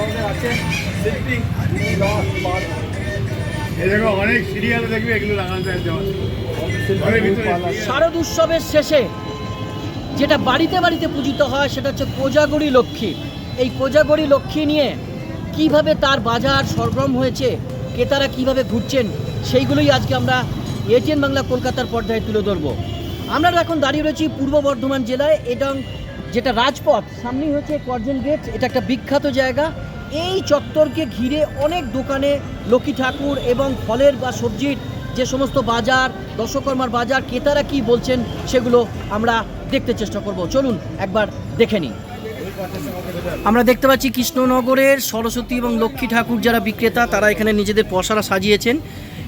আমাদের এরকম অনেক সিরিয়াল দেখবে এগুলো লাগানো যায় যেমন ঘরের ভিতরে শারদ উৎসবের শেষে যেটা বাড়িতে বাড়িতে পূজিত হয় সেটা হচ্ছে কোজাগরি লক্ষ্মী। এই কোজাগরি লক্ষ্মী নিয়ে কীভাবে তার বাজার সরগরম হয়েছে ক্রেতারা কীভাবে ঘুরছেন সেইগুলোই আজকে আমরা এটিএন বাংলা কলকাতার পর্দায় তুলে ধরবো। আমরা এখন দাঁড়িয়ে রয়েছি পূর্ব বর্ধমান জেলায় এবং যেটা রাজপথ, সামনেই হচ্ছে কর্জন গেট, এটা একটা বিখ্যাত জায়গা। এই চত্বরকে ঘিরে অনেক দোকানে লক্ষ্মী ঠাকুর এবং ফলের বা সবজির যে সমস্ত বাজার দশকর্মার বাজার, ক্রেতারা কি বলছেন সেগুলো আমরা দেখতে চেষ্টা করব। চলুন একবার দেখে নিই। আমরা দেখতে পাচ্ছি কৃষ্ণনগরের সরস্বতী এবং লক্ষ্মী ঠাকুর যারা বিক্রেতা, তারা এখানে নিজেদের পসরা সাজিয়েছেন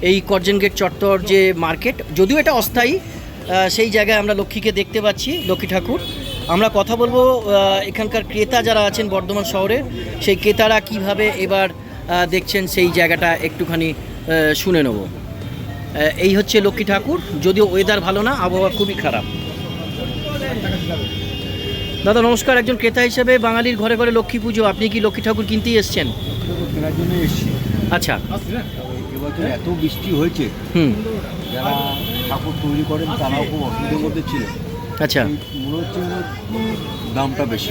এই করজন গেট চত্বর যে মার্কেট। যদিও এটা অস্থায়ী সেই জায়গায় আমরা লক্ষ্মীকে দেখতে পাচ্ছি, লক্ষ্মী ঠাকুর। আমরা কথা বলব এখানকার ক্রেতা যারা আছেন বর্ধমান শহরে সেই ক্রেতারা কীভাবে এবার দেখছেন সেই জায়গাটা একটুখানি শুনে নেব। এই হচ্ছে লক্ষ্মী ঠাকুর যদিও ওয়েদার ভালো না আবহাওয়া খুবই খারাপ। দাদা নমস্কার একজন ক্রেতা হিসেবে বাঙালির ঘরে ঘরে লক্ষ্মী পুজো আপনি কি লক্ষ্মী ঠাকুর কিনতেই এসছেন? আচ্ছা। এবছর এত বৃষ্টি হয়েছে হুম। যারা ঠাকুর তৈরি করেন তারাও খুব অসুবিধার মধ্যে ছিল। আচ্ছা। মনে হচ্ছে দামটা বেশি।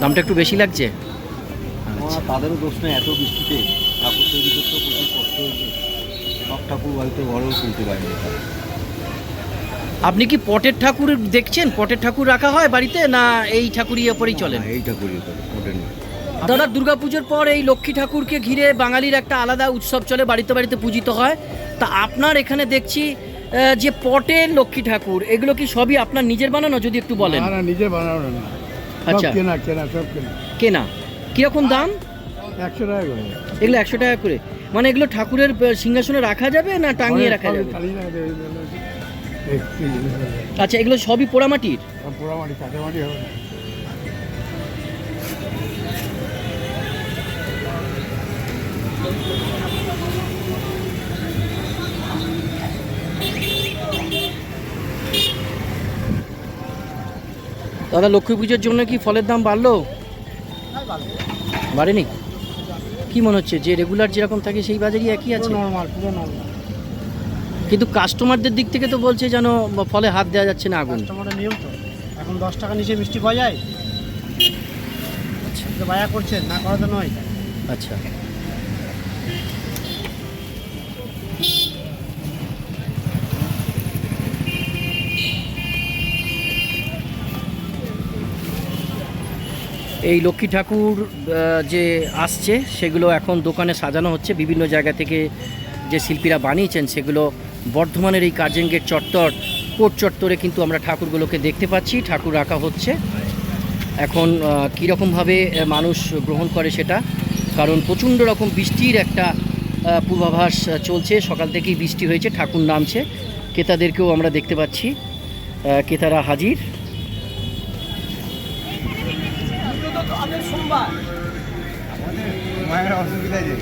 দামটা একটু বেশি লাগছে? তাদেরও দোষ নেই এত বৃষ্টিতে ঠাকুর তৈরি করতেও প্রচুর কষ্ট হয়েছে। সব ঠাকুর বাড়িতে ঘরেও তুলতে পারেনি আপনি কি পটের ঠাকুর দেখছেন? পটের ঠাকুর রাখা হয় বাড়িতে না এই ঠাকুরই ওপরেই চলেন না, এই ঠাকুরই করে ওঠেন দাদা দুর্গাপুজোর পর এই লক্ষ্মী ঠাকুরকে ঘিরে বাঙালির একটা আলাদা উৎসব চলে বাড়িতে বাড়িতে পূজিত হয়। তা আপনার এখানে দেখছি যে পটে লক্ষ্মী ঠাকুর এগুলো কি সবই আপনার নিজের বানানো যদি একটু বলেন? না না নিজে বানানো না। আচ্ছা। কেনা কেনা সব কেনা। কেনা। কীরকম দাম? একশো টাকা করে। এগুলো একশো টাকা করে। মানে এগুলো ঠাকুরের সিংহাসনে রাখা যাবে না টাঙিয়ে রাখা যাবে? আচ্ছা এগুলো সবই পোড়ামাটির? পোড়ামাটি কাঁচামাটি হবে না। দাদা লক্ষ্মী পুজোর জন্য কি ফলের দাম বাড়লো? বাড়েনি? কি মনে হচ্ছে? যে রেগুলার যেরকম থাকে সেই বাজারই একই আছে? কিন্তু কাস্টমারদের দিক থেকে তো বলছে যেন ফলে হাত দেওয়া যাচ্ছে না আগুন। এখন দশ টাকা নিচে মিষ্টি পাওয়া যায়? তো বায়া করছে না করা তো নয়। আচ্ছা। এই লক্ষ্মী ঠাকুর যে আসছে, সেগুলো এখন দোকানে সাজানো হচ্ছে। বিভিন্ন জায়গা থেকে যে শিল্পীরা বানিয়েছেন, সেগুলো বর্ধমানের এই কার্জন গেট চত্বর, কোট চত্বরে কিন্তু আমরা ঠাকুরগুলোকে দেখতে পাচ্ছি। ঠাকুর রাখা হচ্ছে। এখন কীরকমভাবে মানুষ গ্রহণ করে সেটা? কারণ প্রচণ্ড রকম বৃষ্টির একটা পূর্বাভাস চলছে। সকাল থেকেই বৃষ্টি হয়েছে, ঠাকুর নামছে। ক্রেতাদেরকেও আমরা দেখতে পাচ্ছি। ক্রেতারা হাজির। মায়ের অসুবিধা যে